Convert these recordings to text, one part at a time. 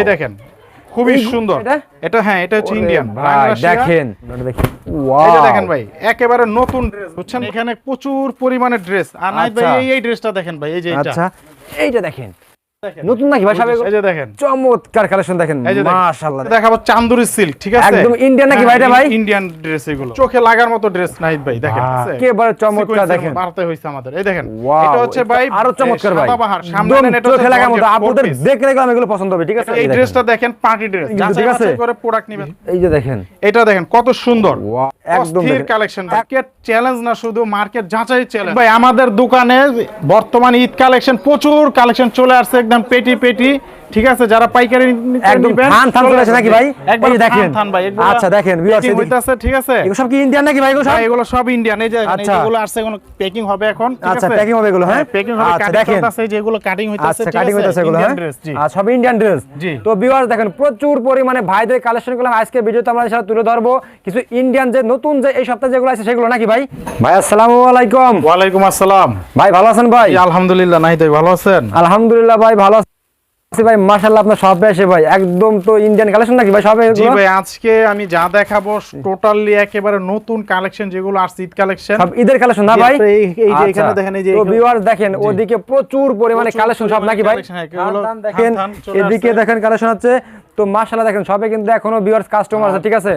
এই দেখেন খুবই সুন্দর। এটা? হ্যাঁ এটা হচ্ছে ইন্ডিয়ান দেখেন এটা দেখেন। ভাই একেবারে নতুন ড্রেস বুঝছেন? এখানে প্রচুর পরিমাণে ড্রেস আর নাই ভাই আচ্ছা। এই ড্রেসটা দেখেন ভাই এই যে এটা আচ্ছা এইটা দেখেন দেখেন। নতুন নাকি ভাই এই যে দেখেন। চমৎকার কালেকশন দেখেন। মাশাআল্লাহ। দেখাবো চান্দুরি সিল্ক ঠিক আছে? একদম Indian নাকি ভাই? এটা ভাই? ইন্ডিয়ান ড্রেস এগুলো। চোখে লাগার মতো ড্রেস নাহিদ ভাই দেখেন? একেবারে চমৎকার দেখেন। বাড়তে হইছে আমাদের। এই দেখেন এটা হচ্ছে ভাই আরও চমৎকার ভাই। সামনে এটা চোখে লাগার মতো দেখলে গেলাম এগুলো পছন্দ হবে ঠিক আছে? এই ড্রেসটা দেখেন। পার্টি ড্রেস ঠিক আছে? করে প্রোডাক্ট নেবেন। এই যে দেখেন। এটা দেখেন কত সুন্দর। একদম কালেকশন মার্কেট চ্যালেঞ্জ না শুধু মার্কেট যাচাই চ্যালেঞ্জ ভাই আমাদের দোকানে বর্তমানে ঈদ কালেকশন প্রচুর কালেকশন চলে আসছে। একদম পেটি পেটি। ঠিক আছে যারা পাইকারি একদম নিবেন, থান থান চলে নাকি ভাই? এই যে দেখেন। থান ভাই আচ্ছা, দেখেন, এদিকে- হইতাছে ঠিক আছে? এগুলো সব কি ইন্ডিয়ান নাকি ভাই এগুলো সব? ভাই এগুলো সব ইন্ডিয়ান এই যে দেখেন, এই আচ্ছা। যেগুলো আসছে এগুলো প্যাকিং হবে এখন ঠিক আচ্ছা, আছে? packing হবে এগুলো, হ্যাঁ? প্যাকিং হবে আচ্ছা, কাটিং দেখেন। হইতাছে যেগুলো কাটিং হইতাছে আচ্ছা কাটিং আছে? হইতাছে এগুলো হ্যাঁ? আর সব ইন্ডিয়ান ড্রেস জি। তো ভিউয়ার্স দেখেন প্রচুর পরিমাণে ভাইদের কালেকশনগুলো আজকে ভিডিওতে আমরা সাথে তুলে ধরবো। কিছু ইন্ডিয়ান যে নতুন যে এই সপ্তাহে যেগুলো আছে সেগুলো নাকি ভাই? ভাই আসসালামু আলাইকুম। ওয়ালাইকুম আসসালাম। ভাই ভালো আছেন ভাই? আলহামদুলিল্লাহ নাহিদ ভাই ভালো আছেন? আলহামদুলিল্লাহ ভাই ভালো আছি ভাই মাশাআল্লাহ আপনার শপে এসে ভাই। একদম তো ইন্ডিয়ান কালেকশন নাকি ভাই? সবে জি ভাই আজকে আমি যা দেখাবো টোটালি একেবারে নতুন কালেকশন যেগুলো আসছে ঈদ কালেকশন সব ঈদের কালেকশন না ভাই? এই- যে আচ্ছা। এখানে দেখেন, এই যে তো ভিউয়ার্স দেখেন ওদিকে প্রচুর পরিমাণে কালেকশন সব নাকি ভাই? হ্যাঁ, দেখেন এদিকে দেখেন কালেকশন আছে তো মাশাআল্লাহ দেখেন সবে কিন্তু এখনও ভিউয়ার্স কাস্টমার আছে ঠিক আছে?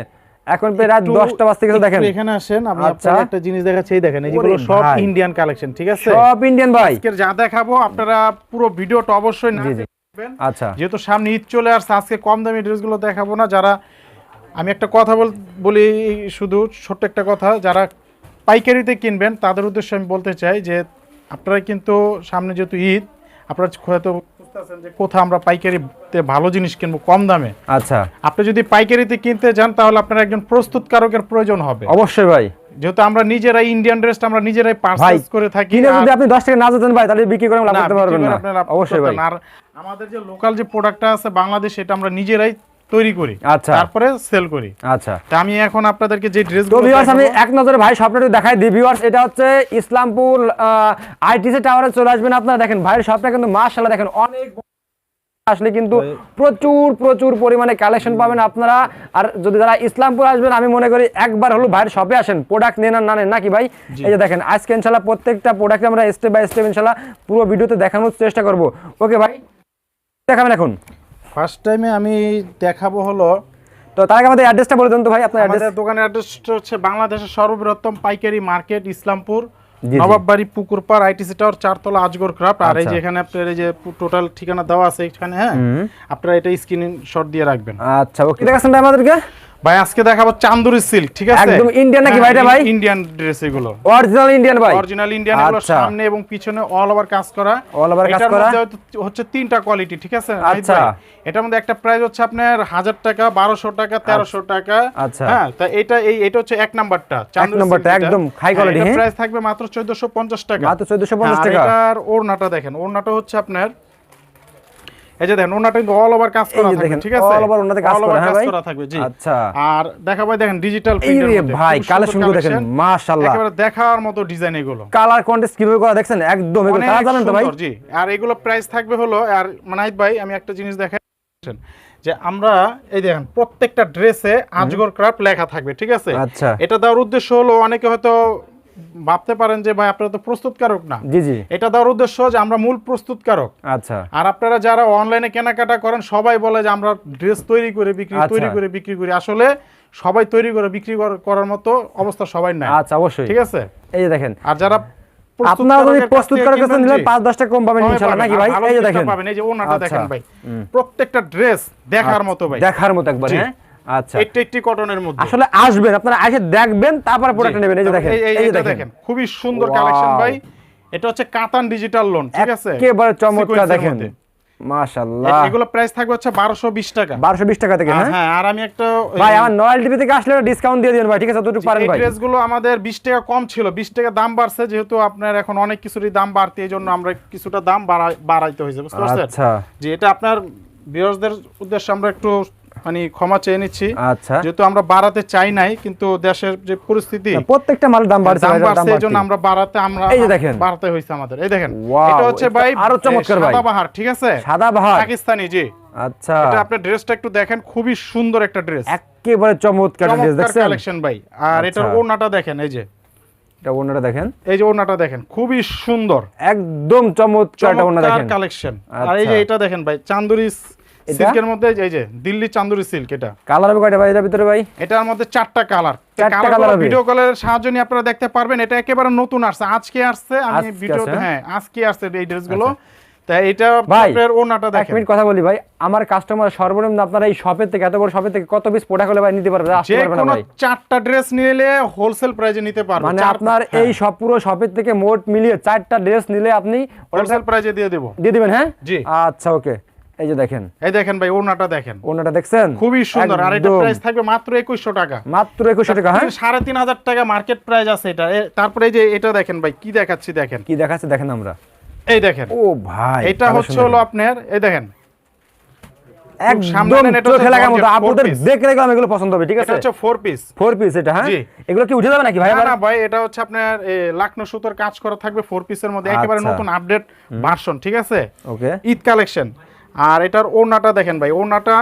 এখন প্রায় রাত একটু- 10টা বাজ থেকে দেখেন। এখানে আসেন আমি আচ্ছা। একটা জিনিস দেখাচ্ছি এই দেখেন এই যেগুলো সব ইন্ডিয়ান কালেকশন ঠিক আছে? সব ইন্ডিয়ান ভাই। আজকের যা দেখাবো আপনারা পুরো ভিডিওটা অবশ্যই না দেখবেন। আচ্ছা। যেহেতু সামনে ঈদ চলে আসছে আজকে কম দামি ড্রেসগুলো দেখাবো না। যারা আমি একটা কথা বলি শুধু ছোট্ট একটা কথা যারা পাইকারিতে কিনবেন তাদের উদ্দেশ্যে আমি বলতে চাই যে আপনারা কিন্তু সামনে যেহেতু ঈদ আপনারা হয়তো যে কোথাও আমরা পাইকারিতে ভালো জিনিস কিনবো কম দামে। আচ্ছা। আপনি যদি পাইকারিতে কিনতে যান তাহলে আপনার একজন প্রস্তুতকারকের প্রয়োজন হবে। অবশ্যই ভাই। যেহেতু আমরা নিজেরাই ইন্ডিয়ান ড্রেসটা আমরা নিজেরাই পারচেজ করে থাকি যদি আপনি 10 টাকা না যেতেন ভাই তাহলে বিক্রি করে লাভ করতে পারবেন না। অবশ্যই ভাই। আর আমাদের যে লোকাল যে প্রোডাক্টটা আছে বাংলাদেশ এটা আমরা নিজেরাই তৈরি করি। আচ্ছা। তারপরে সেল করি। আচ্ছা। তা আমি এখন আপনাদেরকে যে ড্রেস ভিউয়ার্স আমি এক নজরে ভাই স্বপ্নটা দেখাই দিই। ভিউয়ার্স এটা হচ্ছে ইসলামপুর আইটিসি টাওয়ারে চলে আসবেন আপনারা। দেখেন ভাইয়ের শপটা কিন্তু মাশাআল্লাহ দেখেন অনেক আসলে কিন্তু প্রচুর প্রচুর পরিমাণে কালেকশন পাবেন আপনারা। আর যদি যারা ইসলামপুর আসবেন আমি মনে করি একবার হলো ভাইয়ের শপে আসেন। প্রোডাক্ট নেন আর না নেন নাকি ভাই? এই যে দেখেন আজকে ইনশাল্লাহ প্রত্যেকটা প্রোডাক্ট আমরা স্টেপ বাই স্টেপ ইনশাল্লাহ পুরো ভিডিওতে দেখানোর চেষ্টা করব। ওকে ভাই? দেখাবেন এখন। ফার্স্ট টাইমে আমি দেখাবো হলো তো তার আগে আমাদের অ্যাড্রেসটা বলে দেন তো ভাই আপনার অ্যাড্রেস দোকানের অ্যাড্রেসটা হচ্ছে বাংলাদেশের সর্ববৃহত্তম পাইকারি market Islampur. Nawabbari Pukurpar ITC tower চারতলা আজগর ক্রাফট। আর এই আচ্ছা। যে এখানে আপনার এই যে টোটাল ঠিকানা দেওয়া আছে এখানে হ্যাঁ আপনারা এটা স্ক্রিন শট দিয়ে রাখবেন। আচ্ছা ওকে দেখাচ্ছেন আমাদেরকে? ভাই আজকে দেখাবো চান্দুরি সিল্ক ঠিক আছে একদম Indian নাকি ভাই এটা ভাই? ইন্ডিয়ান ড্রেস এগুলো অরিজিনাল ইন্ডিয়ান ভাই অরিজিনাল ইন্ডিয়ান এগুলো আচ্ছা। সামনে এবং পিছনে অল ওভার কাজ করা All over কাজ করা। হচ্ছে তিনটা কোয়ালিটি ঠিক আছে আচ্ছা। এটার মধ্যে একটা প্রাইস হচ্ছে আপনার হাজার টাকা বারোশো টাকা তেরোশো টাকা আচ্ছা। হ্যাঁ তা এটা এই এটা হচ্ছে এক নাম্বারটা নাম্বারটা, একদম quality, হ্যাঁ? প্রাইস থাকবে মাত্র চোদ্দশো পঞ্চাশ টাকা মাত্র 1450 হ্যাঁ, আর টাকা। ওড়নাটা দেখেন ওড়নাটা হচ্ছে আপনার এই যে দেখেন ওড়নাটা কিন্তু অল ওভার কাজ করা থাকবে ঠিক আছে? all over ওড়নাতে কাজ করা, হ্যাঁ ভাই? করা থাকবে জি। আচ্ছা। আর দেখা ভাই দেখেন ডিজিটাল ভাই, collection গুলো দেখেন, মাশাআল্লাহ। একেবারে দেখার মতো ডিজাইন এগুলো। কালার কন্টেস্ট কীভাবে করা দেখছেন? একদম এগুলো কালার জানেন তো ভাই? জি। আর এগুলো প্রাইস থাকবে হলো আর মানাইত ভাই আমি একটা জিনিস দেখাই যে আমরা এই দেখেন প্রত্যেকটা ড্রেসে আজগর ক্রাফট লেখা থাকবে ঠিক আছে? আচ্ছা। এটা দেওয়ার উদ্দেশ্য হলো অনেকে হয়তো ভাবতে পারেন যে ভাই আপনারা তো প্রস্তুতকারক না। জি জি। এটা দেওয়ার উদ্দেশ্য যে আমরা মূল প্রস্তুতকারক। আচ্ছা। আর আপনারা যারা অনলাইনে কেনাকাটা করেন সবাই বলে যে আমরা ড্রেস তৈরি করে বিক্রি আচ্ছা। তৈরি করে বিক্রি করি। আসলে সবাই তৈরি করে বিক্রি করার মতো অবস্থা সবাই নাই আচ্ছা অবশ্যই। ঠিক আছে? এই যে দেখেন আর যারা আপনারা যদি প্রস্তুত থেকে করার নিলে জি, পাঁচ দশটা কম পাবেন কমে নাকি ভাই? এই যে দেখেন। পাবেন, এই যে ওনাটা আচ্ছা। দেখেন ভাই। প্রত্যেকটা ড্রেস দেখার মতো ভাই। দেখার মতো একবার হ্যাঁ? আচ্ছা। এইটি একটি কটনের মধ্যে। আসলে আসবেন আপনারা এসে দেখবেন তারপরে প্রোডাক্ট নেবেন। এই যে দেখেন এই- এই- এই যে দেখেন। দেখেন খুবই সুন্দর কালেকশন ভাই। এটা হচ্ছে কাতান ডিজিটাল লোন ঠিক আছে? একেবারে চমৎকার দেখেন। মাশাআল্লাহ। এগুলো প্রাইস থাকবে হচ্ছে বারোশো বিশ টাকা। 1220 টাকা থেকে হ্যাঁ? হ্যাঁ আর আমি একটা ভাই আমার নয়াল টিভি থেকে আসলে ডিসকাউন্ট দিয়ে দিন ভাই ঠিক আছে? যতটুকু পারেন ভাই। ড্রেসগুলো আমাদের বিশ টাকা কম ছিল। বিশ টাকা দাম বাড়ছে যেহেতু আপনার এখন অনেক কিছুরই দাম বাড়তে এই জন্য আমরা কিছুটা দাম বাড়াই- বাড়াইতে হয়েছে বুঝতে পারছেন? আচ্ছা। যে এটা আপনার ভিউয়ার্সদের উদ্দেশ্যে আমরা একটু মানে ক্ষমা চেয়ে নিচ্ছি। আচ্ছা। যেহেতু আমরা বাড়াতে চাই নাই কিন্তু দেশের যে পরিস্থিতি প্রত্যেকটা মালের দাম বাড়ছে দাম বাড়ছে এই জন্য বাড়তি। আমরা বাড়াতে আমরা এই যে দেখেন। বাড়াতে হয়েছে আমাদের। এই দেখেন এটা হচ্ছে ভাই আরও চমৎকার ভাই। সাদাবাহার ঠিক আছে? সাদা বাহার। পাকিস্তানি জি। আচ্ছা। এটা আপনার ড্রেসটা একটু দেখেন খুবই সুন্দর একটা ড্রেস। একেবারে চমৎকার ড্রেস দেখছেন? কালেকশন ভাই। আর এটার আচ্ছা। ওড়নাটা দেখেন এই যে। এটা ওনাটা দেখেন। এই যে ওড়নাটা দেখেন খুবই সুন্দর। একদম চমৎকার ওনা দেখেন। কালেকশন আর এই যে আচ্ছা। এটা দেখেন ভাই চান্দুরি এটা? সিল্কের মধ্যে এই যে দিল্লি চান্দুরি সিল্ক এটা। কালার হবে কয়টা ভাই? এটার ভিতরে ভাই? এটার মধ্যে চারটা কালার চারটা কালার ভিডিও কলের সাহায্য নিয়ে আপনারা দেখতে পারবেন। এটা একেবারে নতুন আসছে। আজকে আসছে আমি ভিডিও হ্যাঁ? আজকে আসছে এই ড্রেসগুলো তাই এটা আপনার ওনাটা দেখেন। মিনিট কথা বলি ভাই। আমার কাস্টমার সর্বনিম্ন আপনারা এই শপের থেকে এত বড় শপের থেকে কত পিস প্রোডাক্ট হলে ভাই নিতে পারবে? আসতে পারবে না ভাই। চারটা ড্রেস নিলে হোলসেল প্রাইজে নিতে পারবেন মানে আপনার এই সব পুরো শপের থেকে মোট মিলিয়ে চারটা ড্রেস নিলে আপনি হোলসেল প্রাইজে দিয়ে দেবো। দিয়ে দিবেন হ্যাঁ? জি। আচ্ছা ওকে এই যে দেখেন। এই দেখেন ভাই ওনাটা দেখেন। ওনাটা দেখছেন? খুবই সুন্দর আর এটা প্রাইস থাকবে মাত্র একুশশো টাকা। মাত্র একুশশো টাকা হ্যাঁ? সাড়ে তিন হাজার টাকা মার্কেট প্রাইস আছে এটা। তারপরে এই যে এটা দেখেন ভাই কি দেখাচ্ছি দেখেন? কি দেখাচ্ছে দেখেন আমরা। এই দেখেন। ও ভাই এটা হচ্ছে হলো আপনার এই দেখেন। একদম চোখে লাগার মতো। আপনাদের four piece। এগুলো পছন্দ হবে ঠিক আছে? হচ্ছে ফোর পিস ফোর পিস এটা হ্যাঁ? এগুলো কি উঠে যাবে নাকি ভাই না ভাই এটা হচ্ছে আপনার লাকনো সুতোর কাজ করা থাকবে ফোর পিসের মধ্যে। একেবারে আচ্ছা। নতুন আপডেট ভার্সন ঠিক আছে? ওকে ঈদ কালেকশন আর এটার ওড়নাটা দেখেন ভাই ওড়নাটা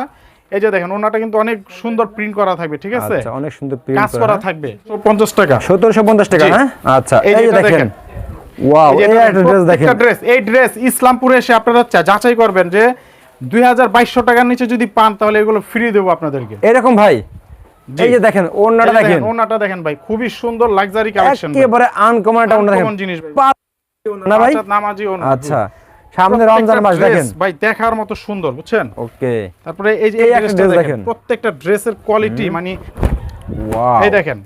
এই যে দেখেন ওড়নাটা কিন্তু অনেক সুন্দর প্রিন্ট করা থাকবে ঠিক আছে? আচ্ছা অনেক সুন্দর প্রিন্ট কাজ করা। থাকবে পঞ্চাশ টাকা। সতেরোশো পঞ্চাশ টাকা জি। হ্যাঁ? আচ্ছা এই যে দেখেন। ওয়াও এই ড্রেস দেখেন ড্রেস এই ড্রেস ইসলামপুরে এসে আপনারা চা- যাচাই করবেন যে দুই হাজার বাইশশো টাকার নিচে যদি পান তাহলে এগুলো ফ্রি দেবো আপনাদেরকে। এরকম ভাই এই যে দেখেন ওনাটা দেখেন ওড়নাটা দেখেন ভাই খুবই সুন্দর লাক্সারি কালেকশন একেবারে আনকমন একটা ওনা দেখেন। Uncommon জিনিস ভাই। না ভাই? নামাজি ওড়না। আচ্ছা। সামনে রমজান মাস দেখেন। ভাই দেখার মতো সুন্দর বুঝছেন? ওকে। তারপরে এই যে এই ড্রেসটা দেখেন দেখেন। প্রত্যেকটা ড্রেসের কোয়ালিটি মানে ওয়াও এই দেখেন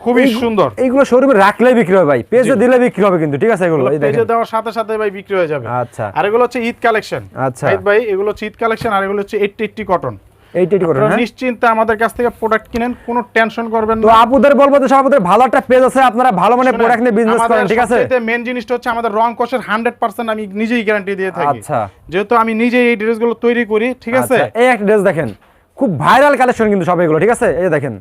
খুবই সুন্দর। এইগুলো শোরুমে রাখলে বিক্রি হবে ভাই পেজে দিলে বিক্রি হবে কিন্তু ঠিক আছে এগুলো এই পেজে দেওয়ার সাথে সাথে ভাই বিক্রি হয়ে যাবে। আচ্ছা। আর এগুলো হচ্ছে ঈদ কালেকশন আচ্ছা। ভাই এগুলো হচ্ছে ঈদ কালেকশন আর এগুলো হচ্ছে এইটটি এইটটি কটন এইটা এটি করুন হ্যাঁ? নিশ্চিন্তে আমাদের কাছ থেকে প্রোডাক্ট কিনেন কোনো টেনশন করবেন তো আপুদের বলব যে ভালো একটা পেজ আছে আপনারা ভালো মানে প্রোডাক্ট নিয়ে বিজনেস করেন ঠিক আছে? মেন জিনিসটা হচ্ছে আমাদের রং হান্ড্রেড পার্সেন্ট আমি নিজেই গ্যারান্টি দিয়ে থাকি। আচ্ছা। যেহেতু আমি নিজেই এই ড্রেসগুলো তৈরি করি ঠিক আছে? আচ্ছা, এই একটা ড্রেস দেখেন খুব ভাইরাল কালেকশন কিন্তু সব এগুলো ঠিক আছে? এই দেখেন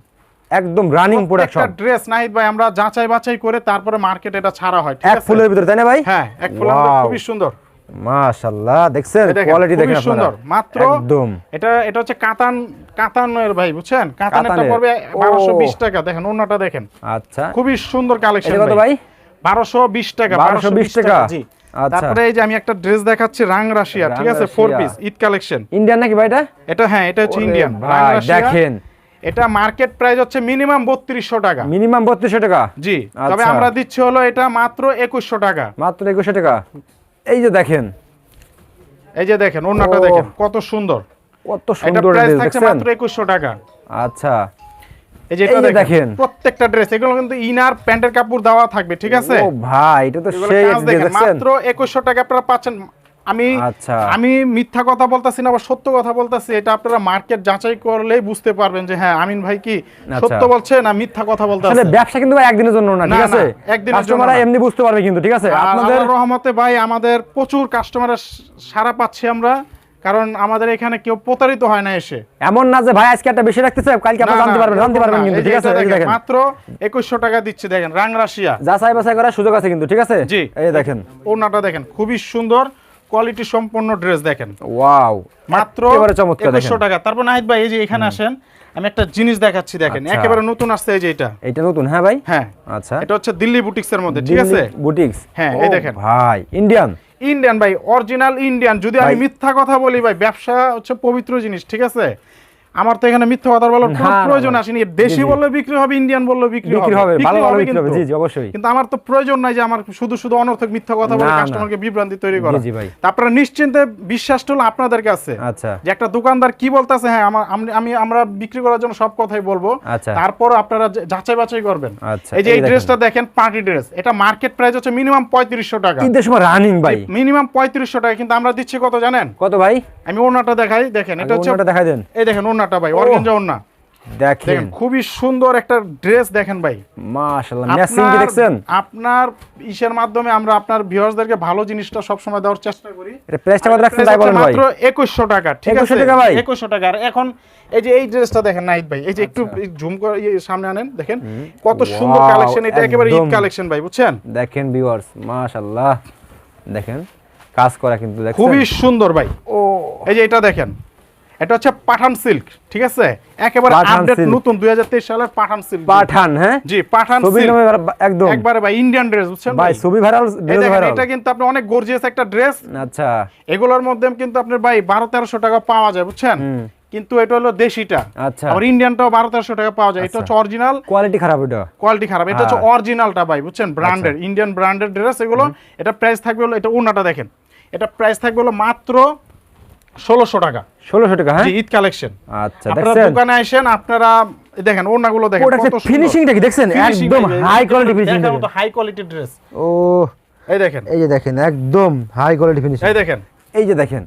একদম রানিং প্রোডাক্ট সব। ড্রেস নাহিদ ভাই আমরা যাচাই বাছাই করে তারপরে মার্কেট এটা ছাড়া হয় ঠিক এক ফুলের ভিতরে তাই না ভাই? হ্যাঁ এক ফুলের খুবই সুন্দর। মাশাআল্লাহ দেখছেন? কোয়ালিটি দেখেন সুন্দর। মাত্র একদম। এটা এটা হচ্ছে কাতান কাতানের ভাই বুঝছেন? কাতানেরটা। পড়বে ও। বারোশো বিশ টাকা। দেখেন দেখেন। আচ্ছা। খুবই সুন্দর কালেকশন কত ভাই। বারোশো বিশ টাকা 1220 টাকা। জি। আচ্ছা। তারপরে এই যে আমি একটা ড্রেস দেখাচ্ছি রাং রাশিয়া ঠিক আছে? Four piece Eid collection Indian নাকি ভাই এটা? এটা হ্যাঁ এটা হচ্ছে ইন্ডিয়ান দেখেন। এটা মার্কেট প্রাইস হচ্ছে মিনিমাম বত্রিশশো টাকা। মিনিমাম বত্রিশশো টাকা? জি তবে আচ্ছা। আমরা দিচ্ছি হলো এটা মাত্র একুশশো টাকা। মাত্র একুশশো টাকা? এই যে দেখেন। এই যে দেখেন ওনাটা দেখেন কত সুন্দর। কত সুন্দর প্রাইস থাকছে মাত্র 2100 টাকা। আচ্ছা। এই যে এটা দেখেন দেখেন। প্রত্যেকটা ড্রেস এগুলো কিন্তু ইনার প্যান্টের কাপড় দেওয়া থাকবে ঠিক আছে? ও ভাই এটা তো সেই দেখেন মাত্র 2100 টাকা আপনারা পাচ্ছেন আমি আচ্ছা। আমি মিথ্যা কথা বলতাছি না বা সত্য কথা বলতাছি এটা আপনারা মার্কেট যাচাই করলেই বুঝতে পারবেন যে হ্যাঁ আমিন ভাই কি আচ্ছা। সত্য বলছে না মিথ্যা কথা আসলে ব্যবসা কিন্তু একদিনের জন্য না ঠিক আছে? একদিনের জন্য কাস্টমাররা এমনি বুঝতে পারবে কিন্তু ঠিক আছে? আপনাদের রহমতে ভাই আমাদের প্রচুর কাস্টমারের সারা পাচ্ছি আমরা কারণ আমাদের এখানে কেউ প্রতারিত হয় না এসে। এমন না যে ভাই আজকে একটা বেশি রাখতেছে কালকে আপনি জানতে পারবেন জানতে পারবেন। কিন্তু ঠিক আছে? যে দেখেন, মাত্র একুশশো টাকা দিচ্ছে দেখেন রাং রাশিয়া। যাচাই বাছাই করার সুযোগ আছে কিন্তু ঠিক আছে? জি। এই যে দেখেন। ওড়নাটা দেখেন খুবই সুন্দর। কোয়ালিটি সম্পন্ন ড্রেস দেখেন। ওয়াও মাত্র একশো টাকা। তারপর নাহিদ ভাই এই যে এখানে আসেন আমি একটা জিনিস দেখাচ্ছি দেখেন। আচ্ছা। একেবারে নতুন আসছে এই যে এটা। এটা নতুন হ্যাঁ ভাই? হ্যাঁ। আচ্ছা। এটা হচ্ছে দিল্লি বুটিক্স এর মধ্যে ঠিক আছে? বুটিক্স? হ্যাঁ, এই দেখেন। ভাই ইন্ডিয়ান ইন্ডিয়ান ভাই অরিজিনাল ইন্ডিয়ান যদি আমি মিথ্যা কথা বলি ভাই ব্যবসা হচ্ছে পবিত্র জিনিস ঠিক আছে? আমার তো এখানে মিথ্যা কথা বলার কোনো প্রয়োজন আসেনি। দেশি। বললে বিক্রি হবে ইন্ডিয়ান বললে বিক্রি বিক্রি হবে। ভালো ভালো বিক্রি হবে। কিন্তু। জি জি অবশ্যই। কিন্তু আমার তো প্রয়োজন নাই যে আমার শুধু শুধু অনর্থক মিথ্যা কথা বলে। কাস্টমারকে বিভ্রান্তি তৈরি করা। জি, ভাই। তা আপনারা নিশ্চিন্তে বিশ্বাসটা হলো আপনাদের কাছে আচ্ছা। যে একটা দোকানদার কি বলতেছে হ্যাঁ আমার আমি- আমি আমরা বিক্রি করার জন্য সব কথাই বলব। আচ্ছা। তারপর আপনারা যাচাই বাছাই করবেন। আচ্ছা, এই যে এই। ড্রেসটা দেখেন পার্টি ড্রেস। এটা মার্কেট প্রাইস হচ্ছে মিনিমাম পঁয়ত্রিশশো টাকা। ঈদের সময় রানিং ভাই। মিনিমাম পঁয়ত্রিশশো টাকা কিন্তু আমরা দিচ্ছি কত জানেন? কত ভাই? আমি ওনাটা দেখাই দেখেন এটা হচ্ছে অন্যটা দেখা দেন। এই দেখেন ওনাটা ভাই অর্গেঞ্জা ওনা দেখেন। দেখেন খুবই সুন্দর একটা ড্রেস দেখেন ভাই। মাশাআল্লাহ ম্যাচিং কি দেখছেন? আপনার মাধ্যমে আমরা আপনার ভিউয়ার্সদেরকে ভালো জিনিসটা সবসময় দেওয়ার চেষ্টা করি। এটা প্রাইসটা কত রাখছেন তাই বলেন ভাই? মাত্র একুশশো টাকা ঠিক 2100 আছে? টাকা ভাই? একুশশো টাকা। আর এখন এই যে এই ড্রেসটা দেখেন নাইট ভাই এই যে একটু ঝুম করে ইয়ে সামনে আনেন দেখেন কত সুন্দর কালেকশন এটা একেবারে ঈদ কালেকশন ভাই বুঝছেন? দেখেন ভিউয়ার্স মাশাআল্লাহ। দেখেন কাজ করা কিন্তু দেখছেন। খুবই সুন্দর ভাই। ও। এই যে এটা দেখেন এটা হচ্ছে পাঠান সিল্ক ঠিক আছে? একেবারে আপডেট নতুন 2023 সালের পাঠান সিল্ক পাঠান হ্যাঁ? জি পাঠান ছবি সিল্ক। নামে একদম। একবারে ভাই ইন্ডিয়ান ড্রেস বুঝছেন ভাই ছবি ভাইরাল এটা কিন্তু আপনি অনেক গর্জিয়াস একটা ড্রেস আচ্ছা। এগুলোর মধ্যে কিন্তু আপনার ভাই বারো তেরোশো টাকা পাওয়া যায় বুঝছেন? কিন্তু এটা হলো দেশিটা। আচ্ছা। আর ইন্ডিয়ানটাও বারো তেরোশো টাকা পাওয়া যায়। এটা হচ্ছে অরিজিনাল কোয়ালিটি খারাপ এটা। কোয়ালিটি খারাপ। এটা হচ্ছে। অরিজিনালটা ভাই বুঝছেন? ব্র্যান্ডের ইন্ডিয়ান ব্র্যান্ডের ড্রেস এগুলো। এটা প্রাইস থাকবে হলো এটা ওনাটা দেখেন। এটা প্রাইস থাকবে হলো মাত্র ষোলোশো টাকা। ষোলোশো টাকা হ্যাঁ? ঈদ কালেকশন আচ্ছা আপনারা দোকানে আসেন আপনারা এই দেখেন ওড়নাগুলো দেখেন। ফিনিশিংটা কি দেখছেন? একদম high quality finishing high quality dress ও এই দেখেন। এই যে দেখেন একদম হাই কোয়ালিটি ফিনিশিং এই দেখেন। এই যে দেখেন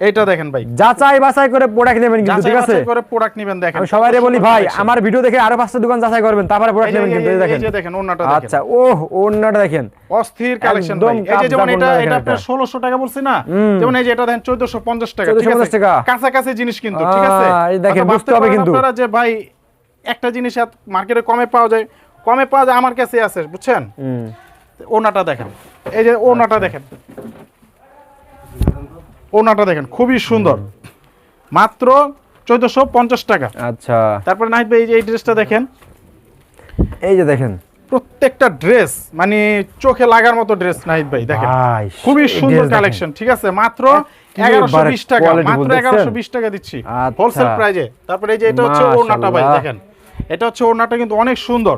এইটা দেখেন ভাই। যাচাই বাছাই করে প্রোডাক্ট নেবেন কিন্তু ঠিক আছে? করে প্রোডাক্ট নেবেন দেখেন। আমি সবাইরে বলি ভাই আমার ভিডিও দেখে আরও পাঁচটা দোকান যাচাই করবেন তারপরে প্রোডাক্ট নেবেন কিন্তু এই এই- এই দেখেন দেখেন ওনাটা দেখেন। আচ্ছা ওহ ওন্নাটা দেখেন। অস্থির কালেকশন ভাই। এই যে যেমন এটা এটা দেখেন 1600 টাকা বলছি না? যেমন এই যে এটা দেন 1450 টাকা ঠিক আছে? টাকা। কাছাকাছি জিনিস কিন্তু ঠিক আছে? দেখেন, বুঝতে হবে কিন্তু। আপনারা যে ভাই একটা জিনিস মার্কেটে কমে পাওয়া যায় কমে পাওয়া যায় আমার কাছে আছে বুঝছেন? ওনাটা দেখেন। এই যে ওনাটা দেখেন। ওনাটা দেখেন খুবই সুন্দর। মাত্র 1450 টাকা। আচ্ছা। তারপরে নাহিদ ভাই এই ড্রেসটা দেখেন। এই যে দেখেন। প্রত্যেকটা ড্রেস মানে চোখে লাগার মতো ড্রেস নাহিদ ভাই দেখেন। খুবই সুন্দর কালেকশন ঠিক আছে? মাত্র এগারোশো বিশ টাকা মাত্র এগারোশো বিশ টাকা দিচ্ছি। আচ্ছা। হোলসেল প্রাইজে তারপরে এই যে এটা হচ্ছে ওড়নাটা ভাই। দেখেন। এটা হচ্ছে ওড়নাটা কিন্তু অনেক সুন্দর।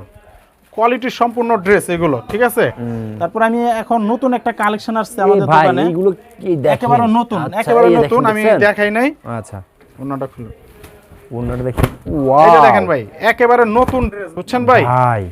কোয়ালিটির সম্পূর্ণ ড্রেস এগুলো ঠিক আছে? তারপর আমি এখন নতুন একটা কালেকশন আসছে আমাদের দোকানে। এগুলো কি দেখেন? একেবারে নতুন আচ্ছা, একেবারে নতুন আমি দেখাই নাই। আচ্ছা। ওনাটা খুলুন। ওনাটা দেখেন ওয়াও। এটা দেখেন ভাই একেবারে নতুন ড্রেস বুঝছেন ভাই? ভাই।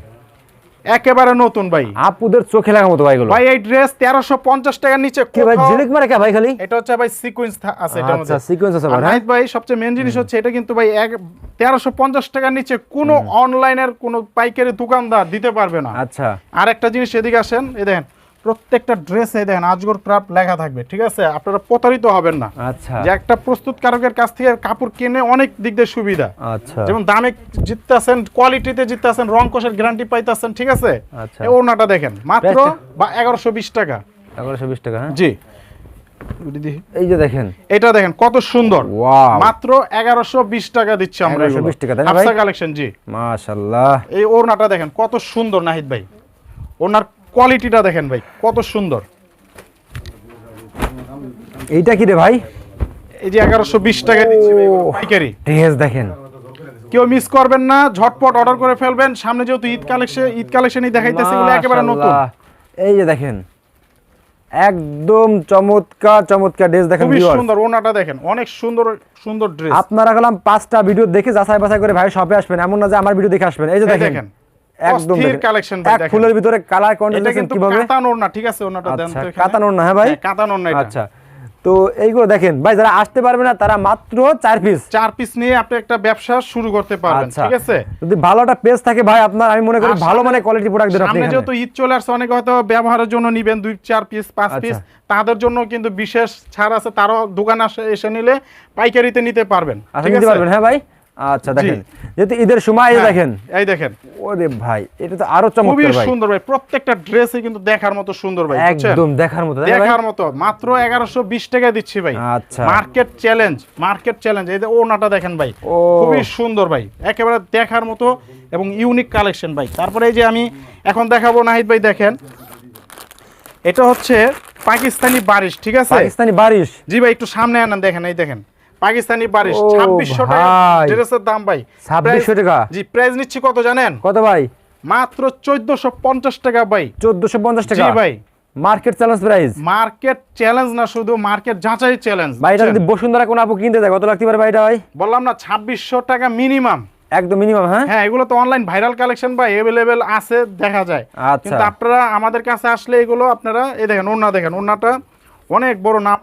একেবারে নতুন ভাই। আপুদের চোখে লাগা মতো ভাইগুলো। ভাই এই ড্রেস তেরোশো পঞ্চাশ টাকার নিচে কি ভাই জিলিক ঝিলিক মারে কে ভাই খালি? এটা হচ্ছে ভাই সিকোয়েন্স আছে এটা আচ্ছা সিকোয়েন্স আছে ভাই নাইট ভাই সবচেয়ে মেন জিনিস হচ্ছে এটা কিন্তু ভাই এক তেরোশো পঞ্চাশ টাকার নিচে কোনো অনলাইনের কোনো পাইকারি দোকানদার দিতে পারবে না। আচ্ছা। আর একটা জিনিস এদিকে আসেন এই দেখেন প্রত্যেকটা ড্রেসে দেখেন আজগর ক্রাফট লেখা থাকবে ঠিক আছে? আপনারা প্রতারিত হবেন না। আচ্ছা। যে একটা প্রস্তুতকারকের কাছ থেকে কাপড় কিনে অনেক দিক দিয়ে সুবিধা। আচ্ছা। যেমন দামে জিততেছেন কোয়ালিটিতে জিততেছেন রং কোষের গ্যারান্টি পাইতেছেন ঠিক আছে? আচ্ছা। এই ওড়নাটা দেখেন মাত্র? বা এগারোশো বিশ টাকা। এগারোশো বিশ টাকা হ্যাঁ? জি। এই যে দেখেন এটা দেখেন কত সুন্দর। মাত্র এগারোশো বিশ টাকা দিচ্ছি আমরা 1120 টাকা, তাই না ভাই? হাফসা কালেকশন জি। মাশাআল্লাহ এই ওড়নাটা দেখেন কত সুন্দর নাহিদ ভাই। ওনার কোয়ালিটিটা দেখেন ভাই কত সুন্দর। এইটা কি রে ভাই? এই যে এগারোশো বিশ টাকা দিচ্ছি ভাই এগুলো পাইকারি। ড্রেস দেখেন। কেউ মিস করবেন না ঝটপট অর্ডার করে ফেলবেন। সামনে যেহেতু ঈদ কালেকশন ঈদ কালেকশনই দেখাইতেছে এগুলো একেবারে নতুন। মাশাআল্লাহ। এই যে দেখেন একদম চমৎকার চমৎকার ড্রেস দেখেন খুবই viewers। সুন্দর ওনাটা দেখেন অনেক সুন্দর সুন্দর ড্রেস আপনারা গেলাম পাঁচটা ভিডিও দেখে যাচাই বাছাই করে ভাই শপে আসবেন এমন না যে আমার ভিডিও দেখে আসবেন। এই যে এই দেখেন দেখেন। একদম দেখেন। ভাই দেখেন। ফুলের ভিতরে কালার কিন্তু কীভাবে ঠিক আছে ওনাটা দেন আচ্ছা তো এখানে। হ্যাঁ ভাই হ্যাঁ, এটা। আচ্ছা তো এইগুলো দেখেন ভাই যারা আসতে পারবে না তারা মাত্র চার পিস চার পিস নিয়ে আপনি একটা ব্যবসা শুরু করতে পারবেন আচ্ছা ঠিক আছে যদি ভালো একটা পেজ থাকে ভাই আপনার আমি মনে করি ভালো মানে কোয়ালিটি প্রোডাক্ট দেন আপনি যেহেতু ঈদ চলে আসছে অনেকে হয়তো ব্যবহারের জন্য নিবেন দুই চার পিস পাঁচ আচ্ছা। পিস তাদের জন্য কিন্তু বিশেষ ছাড় আছে তারও দোকান আসে এসে নিলে পাইকারিতে নিতে পারবেন আচ্ছা ঠিক আছে পারবেন হ্যাঁ ভাই আচ্ছা দেখেন যেহেতু ঈদের সময় হ্যাঁ, দেখেন। এই দেখেন। ওরে ভাই এটা তো আরও চমৎকার ভাই। সুন্দর ভাই প্রত্যেকটা ড্রেসই কিন্তু দেখার মতো সুন্দর ভাই একদম দেখার মতো? দেখার মতো মাত্র এগারোশো বিশ টাকা দিচ্ছি ভাই। আচ্ছা। মার্কেট চ্যালেঞ্জ মার্কেট চ্যালেঞ্জ এই যে ওনাটা দেখেন ভাই খুবই সুন্দর ভাই একেবারে দেখার মতো এবং ইউনিক কালেকশন ভাই। তারপরে এই যে আমি এখন দেখাবো নাহিদ ভাই দেখেন। এটা হচ্ছে পাকিস্তানি বারিশ ঠিক আছে? পাকিস্তানি বারিশ। জি ভাই একটু সামনে আনেন দেখেন এই দেখেন। পাকিস্তানি বারিশ ছাব্বিশশো টাকা। ড্রেসের দাম ভাই। 2600 টাকা? জি প্রাইস নিচ্ছি কত জানেন? কত ভাই? মাত্র চোদ্দশো পঞ্চাশ টাকা ভাই। চোদ্দশো পঞ্চাশ জি টাকা ভাই। Market challenge price market challenge না শুধু মার্কেট যাচাই চ্যালেঞ্জ ভাই এটা যদি বসুন্ধরা কোনো আপু কিনতে যায় কত লাগতে পারে ভাই এটা ভাই? বললাম না ছাব্বিশশো টাকা মিনিমাম একদম মিনিমাম হ্যাঁ? হ্যাঁ এগুলো তো অনলাইন ভাইরাল কালেকশন বা অ্যাভেলেবেল আছে দেখা যায়। আচ্ছা। কিন্তু আপনারা আমাদের কাছে আসলে এগুলো আপনারা এই দেখেন ওন্না দেখেন ওন্নাটা অনেক বড় নাম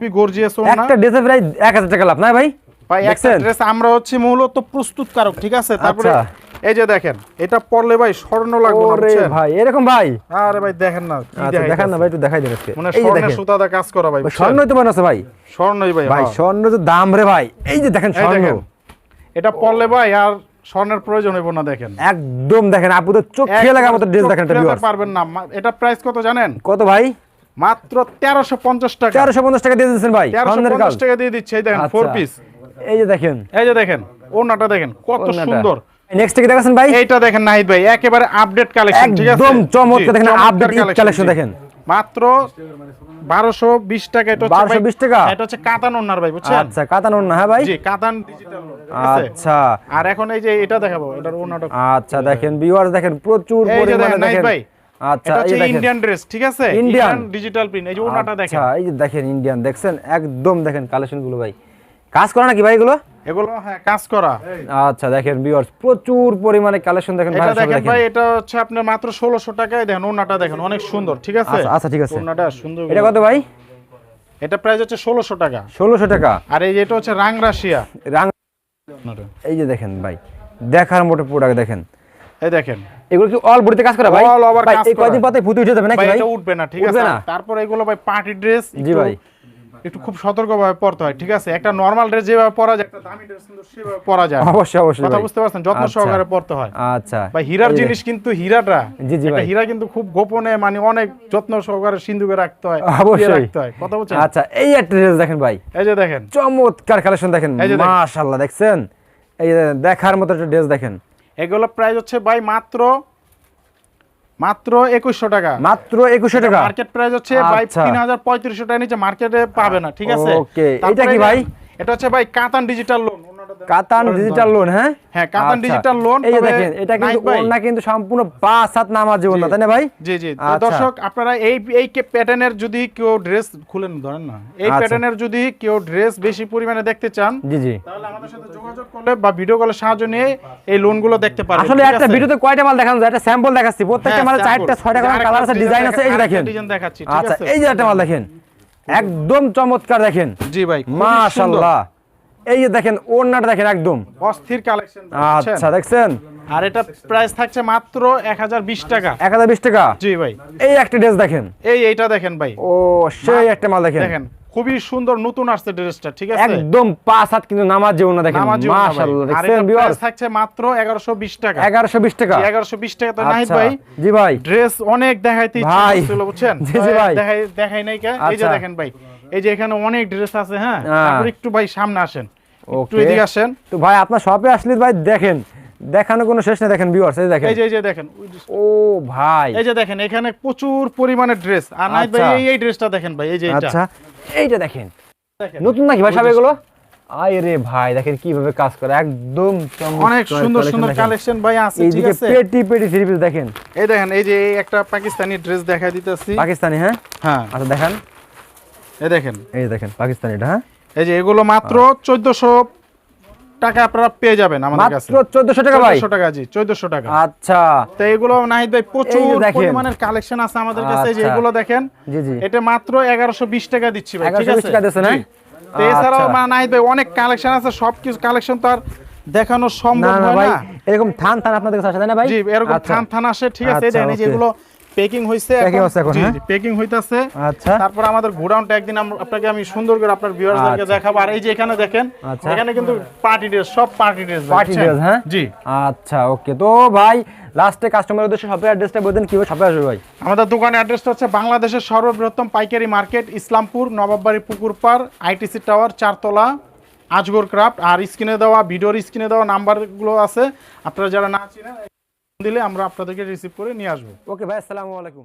খুবই গর্জিয়াস ওন্না একটা প্রাইস এক হাজার টাকা লাভ না ভাই? ভাই একটা ড্রেস আমরা হচ্ছে মূলত প্রস্তুতকারক ঠিক আছে? তারপরে আচ্ছা। এই যে দেখেন এটা পরলে ভাই স্বর্ণ লাগবে না ওরে ভাই এরকম ভাই? আরে ভাই দেখেন না কি আচ্ছা। দেখান না ভাই একটু দেখাই দেন আজকে। মানে এই যে দেখেন। সুতাদা কাজ করা ভাই? স্বর্ণই তো আছে ভাই। স্বর্ণই ভাই ভাই হ্যাঁ। স্বর্ণ তো দাম রে ভাই। এই যে দেখেন স্বর্ণ। এটা পরলে ভাই আর স্বর্ণের প্রয়োজন হইব না দেখেন। একদম দেখেন আপু তো চোখ খেয়ে লাগার মতো ড্রেস দেখেন এটা পারবেন না। এটা প্রাইস কত জানেন? কত ভাই? মাত্র তেরোশো পঞ্চাশ টাকা। তেরোশো পঞ্চাশ টাকা দিয়ে দিচ্ছেন ভাই টাকা দিয়ে দিচ্ছে এই দেখেন ফোর আচ্ছা। পিস এই যে দেখেন। এই যে দেখেন ওনাটা দেখেন কত সুন্দর। নেক্সট থেকে দেখাচ্ছেন ভাই? এইটা দেখেন নাহিদ ভাই একেবারে আপডেট কালেকশন ঠিক আছে? একদম চমৎকার দেখেন, চমৎকার update collection, collection জি। দেখেন। মাত্র বারোশো বিশ টাকা এটা হচ্ছে 1220 টাকা? এটা হচ্ছে কাতান ভাই বুঝছেন? আচ্ছা কাতানোর না হ্যাঁ ভাই? জি কাতান ডিজিটাল আচ্ছা। আর এখন এই যে এটা দেখাবো এটার ওনাটা আচ্ছা দেখেন ভিউয়ার্স দেখেন প্রচুর পরিমাণে দেখেন। ভাই আচ্ছা এটা এই হচ্ছে ইন্ডিয়ান ড্রেস ঠিক আছে? Indian? ডিজিটাল প্রিন্ট এই যে ওনাটা দেখেন। আচ্ছা এই যে দেখেন ইন্ডিয়ান দেখছেন? একদম দেখেন কালেকশনগুলো ভাই। কাজ করে নাকি ভাই এগুলো? এগুলো হ্যাঁ কাজ করা। আচ্ছা দেখেন ভিউয়ার্স প্রচুর পরিমাণে কালেকশন দেখেন ভাই দেখেন দেখেন। ভাই এটা হচ্ছে আপনার মাত্র টাকায় দেখেন ওনাটা দেখেন অনেক সুন্দর ঠিক আছে? আচ্ছা, আচ্ছা, ঠিক আছে। ওনাটা সুন্দর এটা কত ভাই? এটা প্রাইস হচ্ছে ষোলোশো টাকা। ষোলোশো টাকা। আর এই এটা হচ্ছে রাং রাশিয়া রাং এই যে দেখেন ভাই দেখার মতো প্রোডাক্ট দেখেন। এই দেখেন। এগুলো কি অল বডিতে কাজ করে ভাই? Over ভাই কাজ কয়দিন। পাতায় ফুটে উঠে যাবে নাকি ভাই এটা উঠবে না ঠিক আছে? তারপর এগুলো ভাই পার্টি ড্রেস জি ভাই। একটু খুব সতর্কভাবে পরতে হয় ঠিক আছে? একটা নর্মাল ড্রেস যেভাবে পরা যায় একটা দামি ড্রেস কিন্তু সেভাবে পরা যায়। অবশ্যই অবশ্যই কথা বুঝতে পারছেন? যত্ন আচ্ছা। সহকারে পড়তে হয়। আচ্ছা। ভাই হীরার জিনিস কিন্তু হীরাটা। জি, জি ভাই। হীরা কিন্তু খুব গোপনে মানে অনেক যত্ন সহকারে সিন্ধুকে রাখতে হয় অবশ্যই। রাখতে হয়। কথা বলছেন আচ্ছা এই একটা ড্রেস দেখেন ভাই। এই যে দেখেন। চমৎকার কালেকশন দেখেন। মাশাআল্লাহ দেখছেন? এই দেখার মতো একটা ড্রেস দেখেন। এগুলো প্রাইস হচ্ছে ভাই মাত্র মাত্র একুশশো টাকা মাত্র একুশশো টাকা মার্কেট প্রাইস হচ্ছে ভাই আচ্ছা। তিন হাজার পঁয়ত্রিশশো টাকা নিচে মার্কেটে পাবে না ঠিক আছে এটা কি ভাই? এটা হচ্ছে ভাই katan digital lawn katan digital lawn হ্যাঁ? হ্যাঁ, কাতান আচ্ছা। digital loan, এই দেখেন এটা কিন্তু ভাই। কিন্তু সম্পূর্ণ পাঁচ হাত নামার জীবন না তাই না ভাই? জি জি। আচ্ছা। দর্শক আপনারা এই এই প্যাটার্নের যদি কেউ ড্রেস খুলেন ধরেন না। এই আচ্ছা। প্যাটার্নের যদি কেউ ড্রেস বেশি পরিমাণে দেখতে চান জি জি। তাহলে আমাদের সাথে যোগাযোগ করলে বা ভিডিও কলের সাহায্য নিয়ে এই লোনগুলো দেখতে পারবেন আসলে একটা আছে? ভিডিওতে কয়টা মাল দেখানো যায়? একটা স্যাম্পল দেখাচ্ছি। প্রত্যেকটা হ্যাঁ, মালে চারটা ছয়টা করে কালার আছে ডিজাইন আছে এই দেখা- দেখেন। design দেখাচ্ছি, ঠিক আচ্ছা এই যে একটা মাল দেখেন। একদম চমৎকার দেখেন। জি ভাই মাশাআল্লাহ। এই যে দেখেন ওড়নাটা দেখেন একদম। অস্থির কালেকশন আচ্ছা দেখছেন? আর এটা প্রাইস থাকছে মাত্র এক হাজার বিশ টাকা। এক হাজার বিশ টাকা? জি ভাই। এই একটা ড্রেস দেখেন। এই এইটা দেখেন ভাই। ও সেই একটা মাল দেখেন। দেখেন খুবই সুন্দর নতুন আসছে ড্রেসটা ঠিক আছে? একদম পাঁচ হাত কিন্তু নামার জীবন না দেখেন নামাজ মাশাআল্লাহ দেখছেন ভিউয়ার্স প্রাইস থাকছে মাত্র এগারোশো বিশ টাকা। এগারোশো বিশ টাকা? এগারোশো বিশ টাকা। তো নাহিদ আচ্ছা। ভাই জি ভাই। ড্রেস অনেক দেখাইতে ইচ্ছা ভাই। বুঝছেন? জি, জি ভাই। দেখাই দেখাই নাই কা? এই যে আচ্ছা। দেখেন ভাই এই যে এখানে অনেক ড্রেস আছে হ্যাঁ? হ্যাঁ। তারপর একটু ভাই সামনে আসেন। একটু এদিকে আসেন। তো ভাই আপনার শপে আসলে ভাই দেখেন দেখানো কোনো শেষ নেই দেখেন ভিউয়ার্স এই দেখেন। এই যে এই যে দেখেন ও ভাই। এই যে দেখেন এখানে প্রচুর পরিমাণে ড্রেস আর নাহিদ ভাই আচ্ছা। এই এই ড্রেসটা দেখেন ভাই এই যে এটা আচ্ছা এইটা দেখেন। নতুন নাকি ভাই সব এগুলো? আয় রে ভাই দেখেন কীভাবে কাজ করে একদম অনেক সুন্দর সুন্দর কালেকশন ভাই আছে ঠিক আছে। পেটি পেটি থ্রি পিস দেখেন। এই দেখেন এই যে একটা পাকিস্তানি ড্রেস দেখাই দিতেছি। পাকিস্তানি হ্যাঁ? হ্যাঁ। আচ্ছা দেখেন। এই দেখেন। এই দেখেন পাকিস্তানি এটা হ্যাঁ? এই যে এগুলো মাত্র চোদ্দশো টাকা আপনারা পেয়ে যাবেন আমাদের কাছে। মাত্র চোদ্দশো টাকা ভাই? টাকা জি টাকা। আচ্ছা। তো এগুলো নাহিদ ভাই প্রচুর পরিমাণের কালেকশন আছে আমাদের কাছে যে আচ্ছা। এগুলো দেখেন। জি জি। এটা মাত্র এগারোশো বিশ টাকা দিচ্ছি ভাই ঠিক 1120 আছে? টাকা দিচ্ছেন। হ্যাঁ? তো এছাড়াও আচ্ছা। নাহিদ ভাই অনেক কালেকশন আছে সব কিছু কালেকশন তো আর দেখানো সম্ভব না এরকম থান থান আপনাদের কাছে আসে না ভাই? জি এরকম আচ্ছা। থান থান আসে ঠিক আছে? এই আচ্ছা, okay. এগুলো পেকিং হইছে এখন? পেকিং হইতাছে। আচ্ছা। তারপর আমাদের গোডাউনটা একদিন আপনাকে আমি সুন্দর করে আপনার ভিউয়ার্সদেরকে আচ্ছা। দেখাবো। আর এই যে এখানে দেখেন আচ্ছা। এখানে কিন্তু পার্টি ড্রেস সব পার্টি ড্রেস পার্টি ড্রেস হ্যাঁ? জি। আচ্ছা ওকে তো ভাই লাস্টে কাস্টমার উদ্দেশ্যে শপের অ্যাড্রেসটা কীভাবে শপে আসবে ভাই? আমাদের দোকানের অ্যাড্রেসটা হচ্ছে বাংলাদেশের সর্ববৃহত্তম পাইকারি market Islampur Nawabbari Pukurpar ITC tower চারতলা আজগর ক্রাফট আর স্ক্রিনে দেওয়া ভিডিওর স্ক্রিনে দেওয়া নাম্বারগুলো আছে। আপনারা যারা না চিনেন দিলে আমরা আপনাদেরকে রিসিভ করে নিয়ে আসব। ওকে ভাই আসসালামু আলাইকুম।